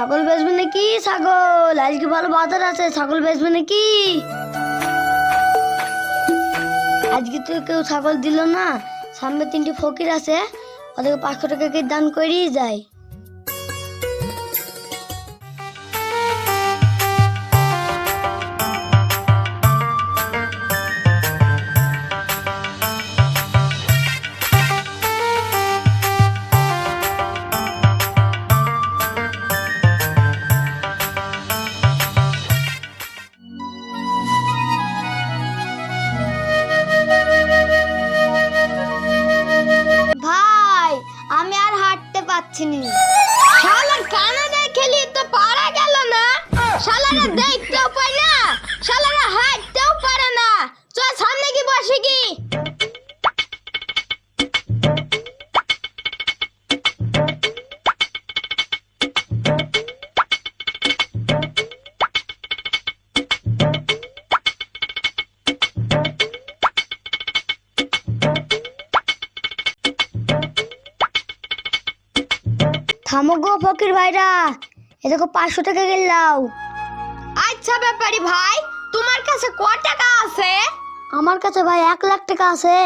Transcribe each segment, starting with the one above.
ছাগল বেচবে নাকি? ছাগল, আজকে ভালো বাজার আছে, ছাগল বেচবে নাকি? আজকে তো কেউ ছাগল দিল না, সামনে তিনটি ফকির আছে, ওদেরকে পাঁচশো টাকা দান করেই যায়। ケニ。থামো গো ফকির ভাইরা। এ দেখো পাঁচশো টাকা গেলাও আচ্ছা ব্যাপারি ভাই তোমার কাছে ক টাকা আছে? আমার কাছে ভাই এক লাখ টাকা আছে।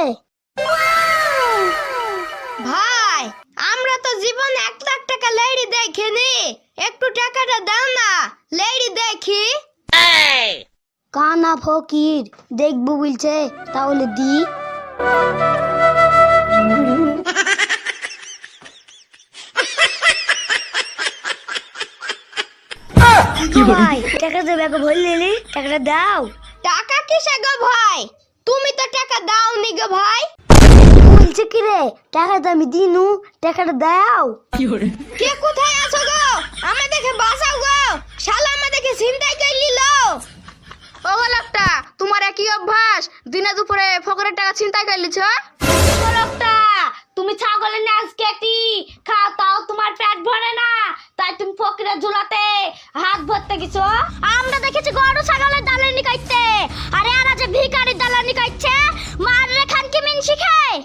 ভাই আমরা তো জীবন এক লাখ টাকা লেডি দেখিনি। একটু টাকাটা দাও না লেডি দেখি। কানা ফকির দেখব বলছে তাহলে দি। ভাই টাকা দেবে নিলি টাকাটা দাও। টাকা কিসে গো ভাই? তুমি তো টাকা দাও নি গো ভাই। বলছে কি রে? টাকাটা আমি দিনু টাকাটা দাও। কে কোথায় আছো গো? আমাদেরকে বাঁচাও গো। শালা আমাদেরকে চিন্তাই করে নিল। ও লোকটা তোমার একই অভ্যাস? দিনে দুপুরে ফকরের টাকা চিন্তাই করে লিছ লোকটা তুমি ছাগলের নাচ কেটি? খাও তাও তোমার পেট ভরে না। তাই তুমি ফকিরের ঝুলাতে। হাত ভরতে গেছো? আমরা দেখেছি গরু, ছাগলের দালানি কাটতে আরে আর আছে ভিখারির দালানি কাটছে মার রে খান কি মিন শিখায়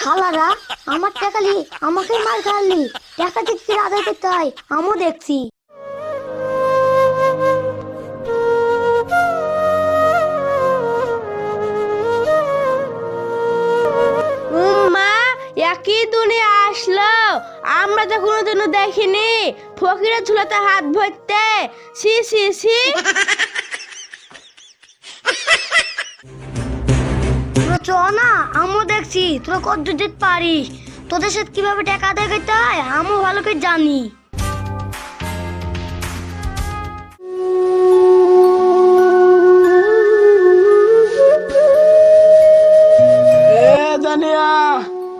শালারা আমার টাকালি আমাকে মার খাওয়ালি টাকা দেখছি আদায় করতে হয়, আমিও দেখছি। দুনিয়া আসলো। আমরা তো কোনোদিনও দেখিনি। ফকিরের ঝুলাতে হাত ভরতে। সি সি সি চ না, আমিও দেখছি। তোরা কত যেতে পারিস? তোদের সাথে কীভাবে টাকা করতে হয়, আমিও ভালো করে জানি।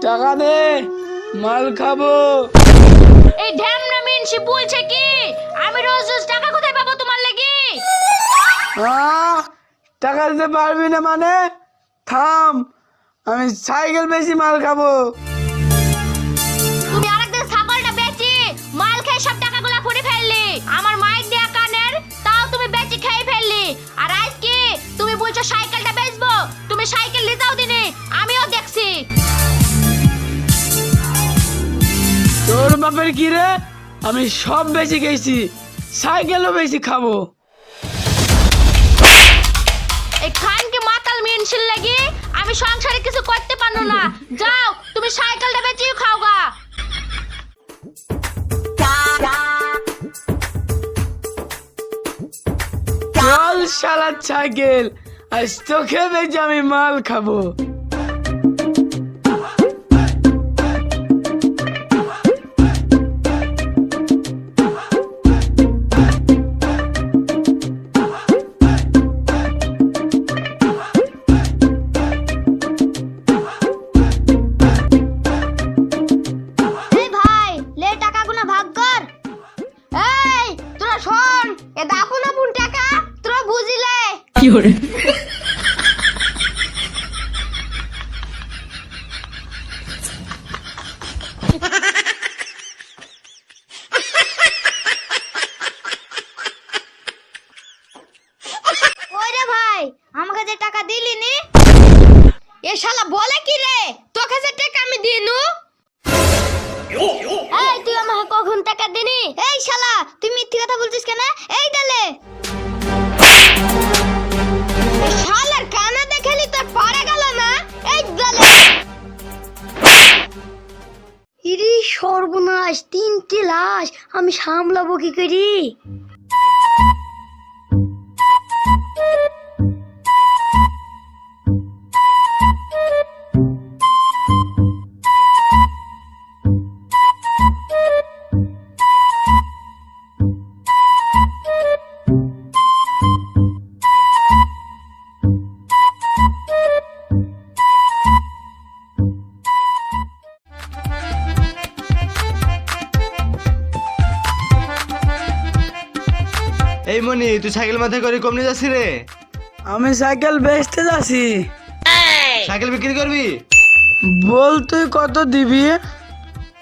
টাকা দে মাল খাব। এই ঢ্যামনা মিনসি বলছে কি? আমি রোজ রোজ টাকা কোথায় পাবো তোমার লাগি? হ্যাঁ টাকা দিতে পারবি না মানে? থাম আমি সাইকেল বেশি মাল খাব। আমি সব বেশি গেছি সাইকেলও বেশি খাব। এই খানকে মাতাল মিনছিল লাগি? আমি সংসারে কিছু করতে পারল না। যাও তুমি সাইকেলটা বেচিও খাও গা। চল শালা সাইকেল আজ তোকে বেঁচে আমি মাল খাব। শালা আমি সামলাবো কি করি? এই মনি তুই সাইকেল মাথায় করে কমনি যাচ্ছি রে? আমি সাইকেল বেচতে যাচ্ছি। সাইকেল বিক্রি করবি? বল তুই কত দিবি?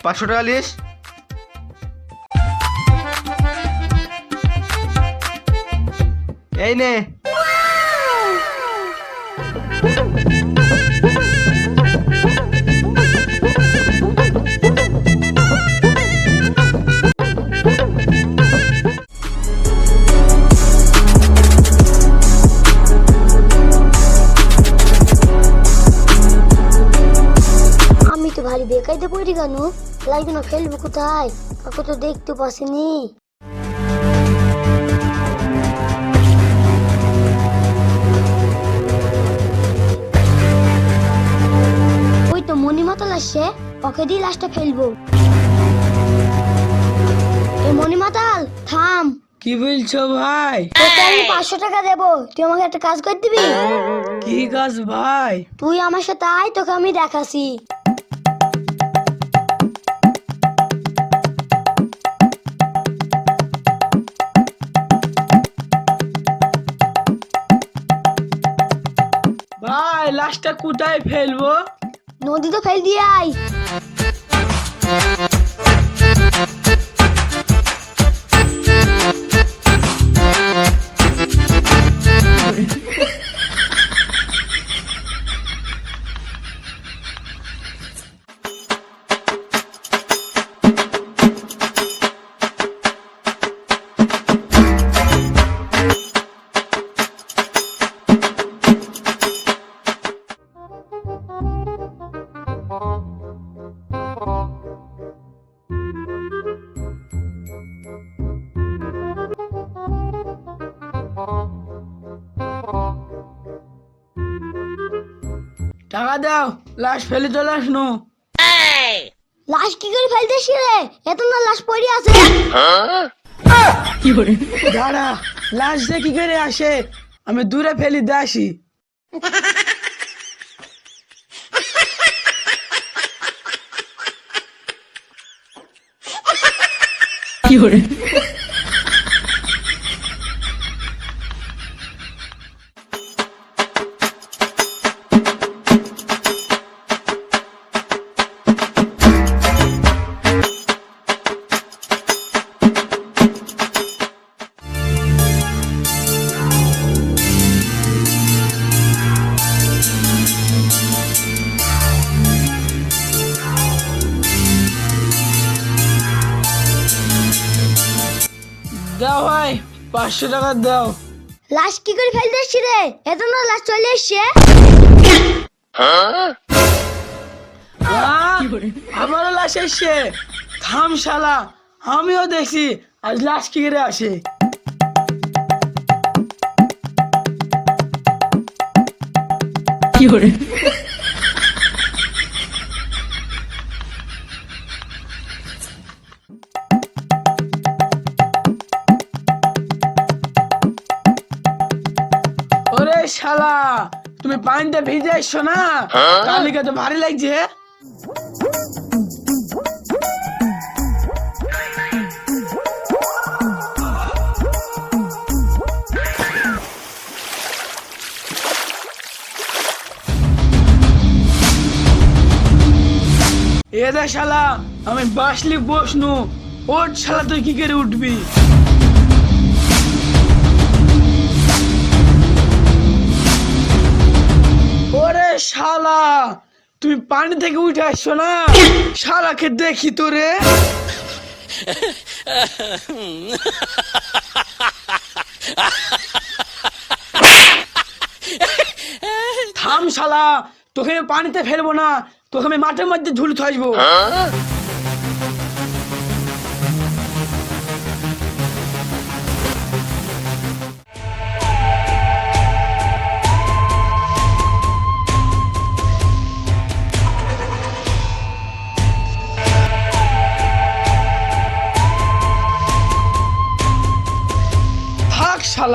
পাঁচশো টাকা লিস এই নে। বেকাইতে পড়ি কেন না ফেলব কোথায়? কাকু তো দেখতে পাসিনি। ওই তো মনি মাতাল আসছে ওকে দিয়ে লাশটা ফেলব। এ মনি মাতাল থাম। কি বলছো ভাই? তোকে আমি পাঁচশো টাকা দেবো। তুই আমাকে একটা কাজ করে দিবি? কি কাজ ভাই? তুই আমার সাথে আয় তোকে আমি দেখাছি লাশটা কোথায় ফেলব? নদী তো ফেল দিয়ে আয়। দাও লাশ ফেলে চলে আসনো। লাশ কি করে ফেলতেছি রে এত না লাশ পড়ে আছে। কি দাঁড়া লাশ যে কি করে আসে আমি দূরে ফেলি দিয়ে আসি। দাও ভাই পাঁচশো টাকা দাও। লাশ কি করে ফেলতেছি রে? এত না লাশ চলে এসছে। আহ, আমারও লাশ এসছে। থাম শালা আমিও দেখছি আজ লাশ কি করে আসে। ওরে শালা তুমি পানিতে ভিজে এসছো না? কালিকা তো ভারী লাগছে? এ দে শালা আমি বাসলি বসনু। ওর শালা তুই কি করে উঠবি? শালা? তুমি পানি থেকে উঠে আসছো না? শালাকে দেখি তোরে। থাম, শালা। তোকে আমি পানিতে ফেলব না। তোকে আমি মাঠের মধ্যে ঝুলে থাকব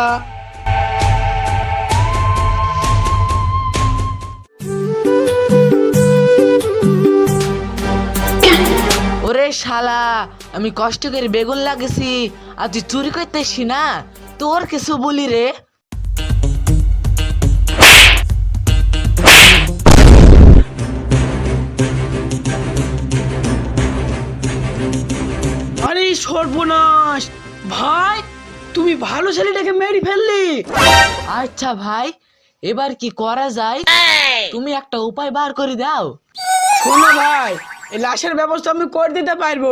শালা ওরে শালা আমি কষ্ট করে বেগুন লাগেছি আর তুই চুরি করতেছি না? তোর কিছু বলি রে। আরে সর্বনাশ ভাই তুমি ভালো ছেলেটাকে মেরে ফেললি। আচ্ছা ভাই এবার কি করা যায়? তুমি একটা উপায় বার করে দাও। শোনো ভাই এই লাশের ব্যবস্থা আমি করে দিতে পারব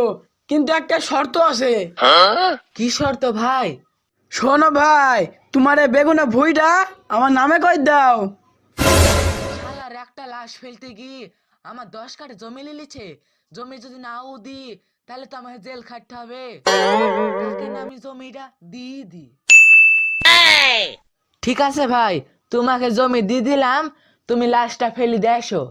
কিন্তু একটা শর্ত আছে। কি শর্ত ভাই? শোনো ভাই তোমার এই বেগুনা ভুইটা আমার নামে কই দাও। শালার একটা লাশ ফেলতে গিয়ে আমার দশ কাঠে জমি লিলিছে। জমি যদি নাও দি তাহলে তো আমাকে জেল খাটতে হবে। তাকে না আমি জমিটা দিয়ে দি ঠিক আছে ভাই তোমাকে জমি দিয়ে দিলাম তুমি লাশটা ফেলি দেছো